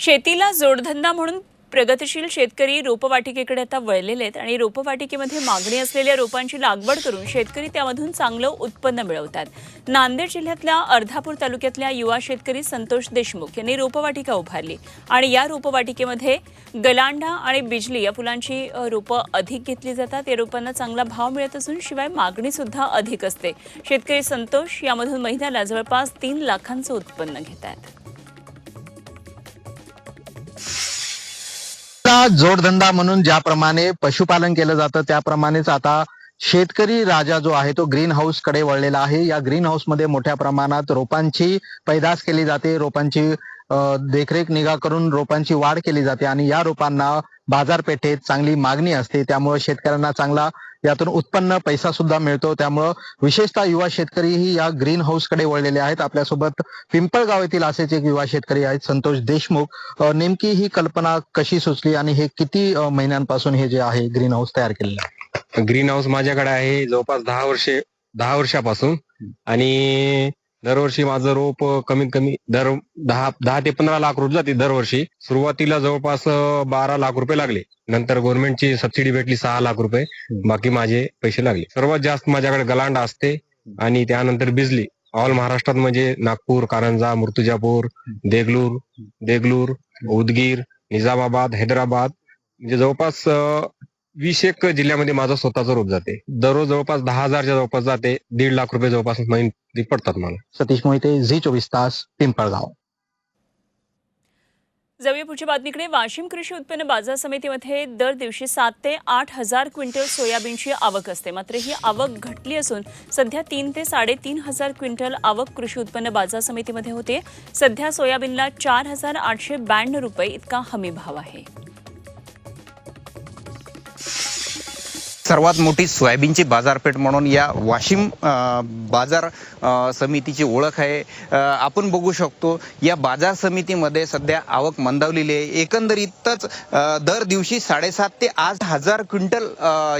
शेतीला जोडधंदा म्हणून प्रगतिशील शेतकरी रोपवाटिकेकडे आता वळलेले आहेत आणि रोपवाटिकेमध्ये मागणी असलेल्या रोपांची लागवड करून शेतकरी त्यामधून चांगलं उत्पन्न मिळवतात. नांदेड जिल्ह्यातल्या अर्धापूर तालुक्यातल्या युवा शेतकरी संतोष देशमुख यांनी रोपवाटिका उभारली आणि या रोपवाटिकेमध्ये गलांडा आणि बिजली या फुलांची रोपं अधिक घेतली जातात. या रोपांना चांगला भाव मिळत असून शिवाय मागणी सुद्धा अधिक असते. शेतकरी संतोष यामधून महिन्याला जवळपास तीन लाखांचं उत्पन्न घेत आहेत शेतीचा जोडधंदा म्हणून ज्याप्रमाणे पशुपालन केलं जातं त्याप्रमाणेच आता शेतकरी राजा जो आहे तो ग्रीन हाऊसकडे वळलेला आहे. या ग्रीन हाऊसमध्ये मोठ्या प्रमाणात रोपांची पैदास केली जाते. रोपांची देखरेख निगा करून रोपांची वाढ केली जाते आणि या रोपांना बाजारपेठेत चांगली मागणी असते त्यामुळे शेतकऱ्यांना चांगला यातून उत्पन्न पैसा सुद्धा मिळतो. त्यामुळं विशेषतः युवा शेतकरीही या ग्रीन हाऊसकडे वळलेले आहेत. आपल्यासोबत पिंपळगाव येथील असेच एक युवा शेतकरी आहेत संतोष देशमुख. नेमकी ही कल्पना कशी सुचली आणि हे किती महिन्यांपासून हे जे आहे ग्रीन हाऊस तयार केलेलं आहे? ग्रीन हाऊस माझ्याकडे आहे जवळपास दहा वर्षे दहा वर्षापासून. आणि दरवर्षी माझं रोप कमीत कमी दर दहा दहा ते पंधरा लाख रुपये जाते दरवर्षी. सुरुवातीला जवळपास बारा लाख रुपये लागले. नंतर गव्हर्नमेंटची सबसिडी भेटली सहा लाख रुपये. बाकी माझे पैसे लागले. सर्वात जास्त माझ्याकडे गलांडा असते आणि त्यानंतर बिजली. ऑल महाराष्ट्रात म्हणजे नागपूर कारंजा मूर्तिजापूर देगलूर देगलूर उदगीर निजामाबाद हैदराबाद. म्हणजे जवळपास वीस एक जिल्ह्यामध्ये माझं स्वतःचं रोप जाते. दररोज जवळपास दहा हजारच्या जवळपास जाते. दीड लाख रुपये जवळपास महिने पडतात मला. सतीश मोहिते झी चोवीस तास पिंपळगाव. जाऊया पुढच्या बातमीकडे. वाशिम कृषी उत्पन्न बाजार समितीमध्ये दर दिवशी सात ते आठ हजार क्विंटल सोयाबीनची आवक असते. मात्र ही आवक घटली असून सध्या तीन ते साडेतीन हजार क्विंटल आवक कृषी उत्पन्न बाजार समितीमध्ये होते. सध्या सोयाबीनला चार हजार आठशे ब्याण्णव रुपये इतका हमी भाव आहे. सर्वात मोठी सोयाबीनची बाजारपेठ म्हणून या वाशिम बाजार समितीची ओळख आहे. आपण बघू शकतो या बाजार समितीमध्ये सध्या आवक मंदावलेली आहे. एकंदरीतच दर दिवशी साडेसात ते आठ हजार क्विंटल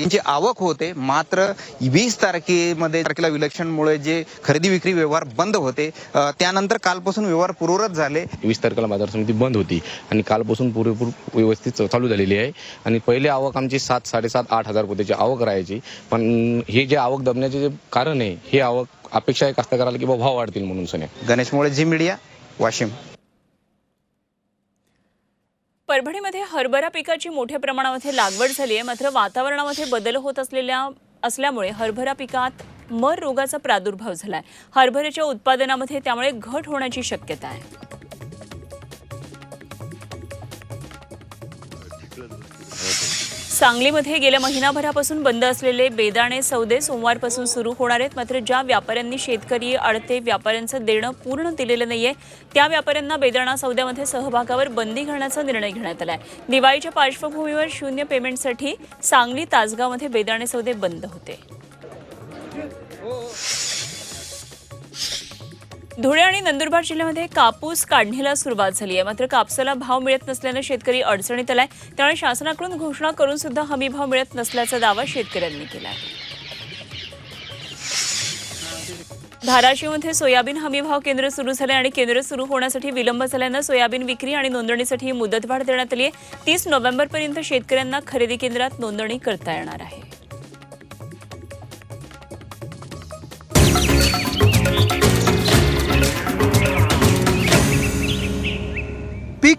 यांची आवक होते. मात्र वीस तारखेमध्ये तारखेला विलक्षणमुळे जे खरेदी विक्री व्यवहार बंद होते त्यानंतर कालपासून व्यवहार पूर्वरत झाले. वीस तारखेला बाजार समिती बंद होती आणि कालपासून पुरेपूर व्यवस्थित चालू झालेली आहे. आणि पहिले आवक आमची सात साडेसात आठ हजार रुपयाची आवक राहायची. पण हे जे आवक दबण्याचे जे कारण आहे हे आवक अपेक्षा आहे कास्तकाराला की भाव वाढतील म्हणून सन्या. गणेश मुळे झी मीडिया वाशिम. परभणीमध्ये हरभरा पिकाची मोठ्या प्रमाणामध्ये लागवड झाली आहे. मात्र वातावरणामध्ये बदल होत असलेल्या असल्यामुळे हरभरा पिकात मर रोगाचा प्रादुर्भाव झालाय. हरभऱ्याच्या उत्पादनामध्ये त्यामुळे घट होण्याची शक्यता आहे. सांगलीमध्ये गेल्या महिनाभरापासून बंद असलेले बेदाणे सौदे सोमवारपासून सुरू होणार आहेत. मात्र ज्या व्यापाऱ्यांनी शेतकरी अडते व्यापाऱ्यांचं देणं पूर्ण दिलेलं नाहीये त्या व्यापाऱ्यांना बेदाणा सौद्यामध्ये सहभागावर बंदी घालण्याचा निर्णय घेण्यात आलाय. दिवाळीच्या पार्श्वभूमीवर शून्य पेमेंटसाठी सांगली तासगावमध्ये बेदाणे सौदे बंद होते. धुळे आणि नंदुरबार जिल्ह्यामध्ये कापूस काढणीला सुरुवात झाली आहे. मात्र कापसाला भाव मिळत नसल्यानं शेतकरी अडचणीत आलाय. त्यामुळे शासनाकडून घोषणा करून सुद्धा हमी भाव मिळत नसल्याचा दावा शेतकऱ्यांनी केला आहे धाराशिवमध्ये सोयाबीन हमी भाव केंद्र सुरू झाले आणि केंद्र सुरू होण्यासाठी विलंब झाल्यानं सोयाबीन विक्री आणि नोंदणीसाठी मुदतवाढ देण्यात आली आहे. तीस नोव्हेंबरपर्यंत शेतकऱ्यांना खरेदी केंद्रात नोंदणी करता येणार आहे.